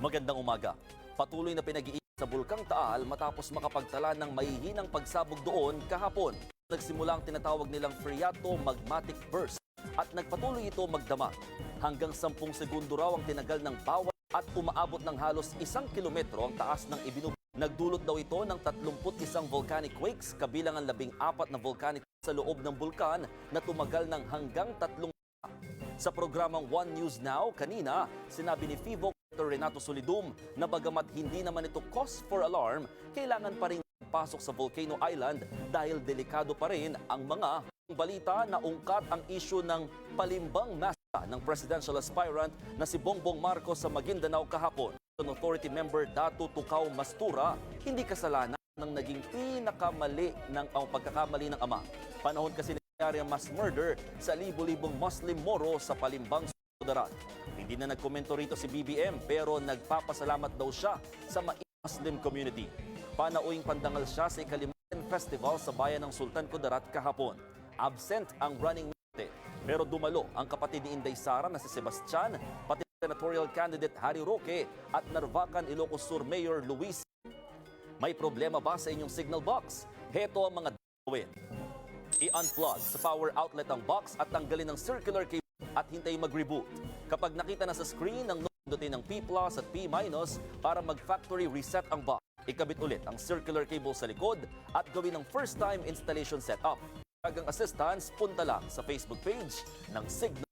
Magandang umaga. Patuloy na pinag-iingat sa Bulkang Taal matapos makapagtala ng mahihinang pagsabog doon kahapon. Nagsimula ang tinatawag nilang Friato Magmatic Burst at nagpatuloy ito magdamag. Hanggang 10 segundo raw ang tinagal ng bawat at umaabot ng halos isang kilometro ang taas ng ibinub. Nagdulot daw ito ng 31 volcanic quakes kabilang ang 14 na volcanic sa loob ng bulkan na tumagal ng hanggang tatlong sa programang One News Now, kanina, sinabi ni FIVO Dr. Renato Solidum na bagamat hindi naman ito cause for alarm, kailangan pa rin pasok sa Volcano Island dahil delikado pa rin ang mga balita na ungkat ang isyu ng palimbang masa ng presidential aspirant na si Bongbong Marcos sa Maguindanao kahapon. Authority member Dato Tukaw Mastura, hindi kasalanan ng naging pinakamali ng ang pagkakamali ng ama. Panahon kasi ang mass murder sa libo-libong Muslim Moro sa Palimbang, Sudarat. Hindi na nagkomento rito si BBM pero nagpapasalamat daw siya sa Muslim community. Panauing pandangal siya sa Ikalimutan Festival sa bayan ng Sultan Kudarat kahapon. Absent ang running mate pero dumalo ang kapatid ni Inday Sara na si Sebastian, pati senatorial candidate Harry Roque at Narvacan Ilocos Sur Mayor Luis may problema ba sa inyong signal box? Heto ang mga gawin. I-unplug sa power outlet ang box at tanggalin ang circular cable at hintay mag-reboot. Kapag nakita na sa screen ang nundutin ng P plus at P minus para mag-factory reset ang box. Ikabit ulit ang circular cable sa likod at gawin ang first time installation setup. Kagang assistance, punta lang sa Facebook page ng Signal.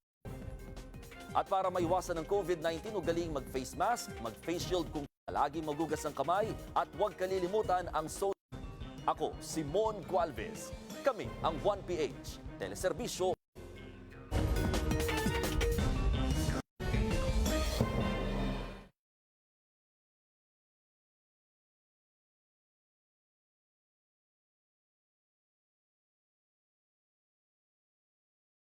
At para maiwasan ng COVID-19, ugaling mag-face mask, mag-face shield kung lagi magugas ang kamay at huwag kalilimutan ang social. Ako, Simon Gualvez. Kami ang 1PH, teleserbisyo